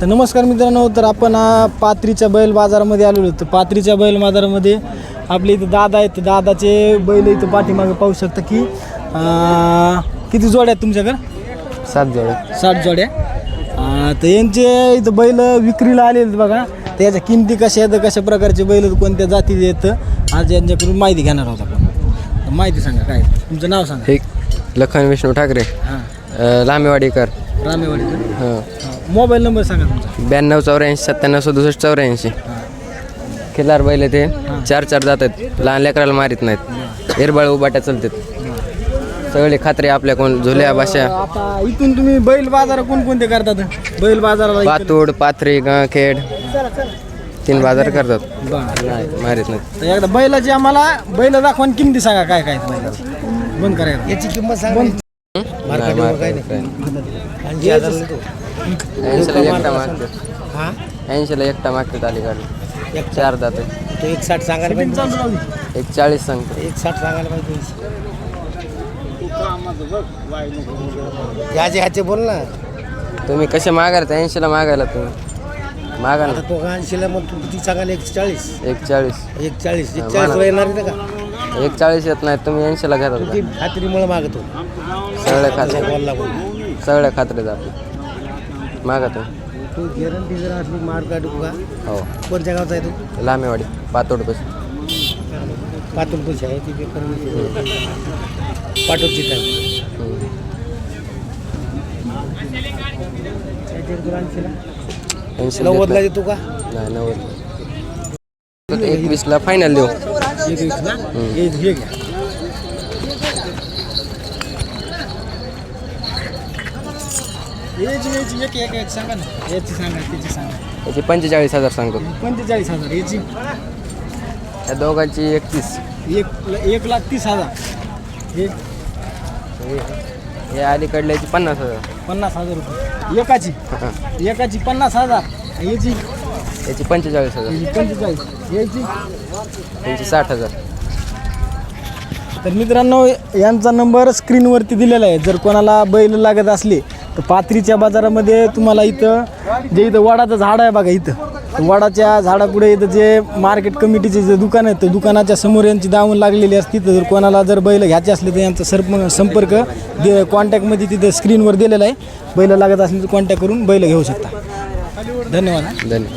तर नमस्कार मित्रांनो तर आपण पात्रीच्या बैल बाजारामध्ये आलेलो तर पात्रीच्या बैल बाजारामध्ये आपले इथं दादा आहेत. दादाचे बैल इथं पाठीमागे पाहू शकता की आ, किती जोड्या आहेत तुमच्याकडे? सात जोडे साठ जोड्या. तर यांचे इथं बैल विक्रीला आलेले बघा. तर याच्या किमती कशा आहेत कशा प्रकारचे बैल कोणत्या जातीचे आहेत आज यांच्याकडून माहिती घेणार आहोत आपण. माहिती सांगा काय तुमचं नाव सांगा. एक लखन विष्णू ठाकरे. हां. लांबेवाडीकर. रामेवाडीचं. हं. मोबाईल नंबर सांगा तुमचा. ब्याण्णव चौऱ्याऐंशी सत्त्याण्णव सदुसष्ट चौऱ्याऐंशी. खिल्लार बैल ते चार चार जातात. लहान लेकराला मारित नाहीत. एरबाळ उबाट्या चालतात. सगळे खात्री आपल्या कोण झुल्या भाषा आता इथून तुम्ही बैल बाजार कोणकोणते करतात? बैल बाजाराला इकडे- पातूड पाथरी खेड. तीन बाजार करतात. बरं. नाही मारित नाहीत. तर एकदा बैलाची आम्हाला बैल दाखवा आणि किमती सांगा काय काय आहेत बैलाची बंद करायला याची किंमत सांगा. नाही. ऐंशीला एकटा मागतात ऐंशीला एकटा मागतात अलीकडे चार जाते एक साठ सांगायला पाहिजे. एक चाळीस सांगतो. एक साठ सांगायला पाहिजे. ह्याचे ह्याचे बोल ना. तुम्ही कसे मागायला ऐंशीला मागायला तुम्ही. मागा ना तो ऐंशीला मग तू किती सांगायला? एक चाळीस एक चाळीस एक चाळीस एक हा, चाळीस. येणार नाही का? एक चाळीस येत नाही तुम्ही ऐंशीला घेतात ती खात्रीमुळे मागतो. सगळ्या खात्री सगळ्या खात्रीत आपली. मागा तुम्ही. तू गॅरंटी जर असली मार काढू का? हो. कोणत्या गावचा आहे तू? लांबेवाडी पातोड बस पातूर पैसे आहे? ती पेपर पाठवची काय ऐंशी नव्वदला देतो का? नाही नव्वद एकवीसला फायनल देऊ. एक एक हे घ्या. याची याची एक एक एक सांगा ना. याची सांगा त्याची सांगा. त्याची पंचेचाळीस हजार सांगतो. पंचेचाळीस हजार याची. त्या दोघांची एकतीस. एक एक लाख तीस हजार. हे हे अलीकडल्याची पन्नास हजार. पन्नास हजार रुपये. एकाची. एकाची पन्नास हजार. याची. याची पंचेचाळीस हजार. पंचेचाळीस. त्यांची साठ हजार. तर मित्रांनो यांचा नंबर स्क्रीनवरती दिलेला आहे. जर कोणाला बैल लागत असले तर पात्रीच्या बाजारामध्ये तुम्हाला इथं जे इथं वडाचं झाड आहे बघा इथं. वडाच्या झाडापुढे इथं जे मार्केट कमिटीचे जे दुकान आहे तर दुकानाच्या समोर यांची दावण लागलेली असती. तर जर कोणाला जर बैल घ्यायचे असले तर यांचा सर्प संपर्क दे कॉन्टॅक्टमध्ये तिथं स्क्रीनवर दिलेला आहे. बैल लागत असले तर कॉन्टॅक्ट करून बैल घेऊ शकता. धन्यवाद. धन्यवाद.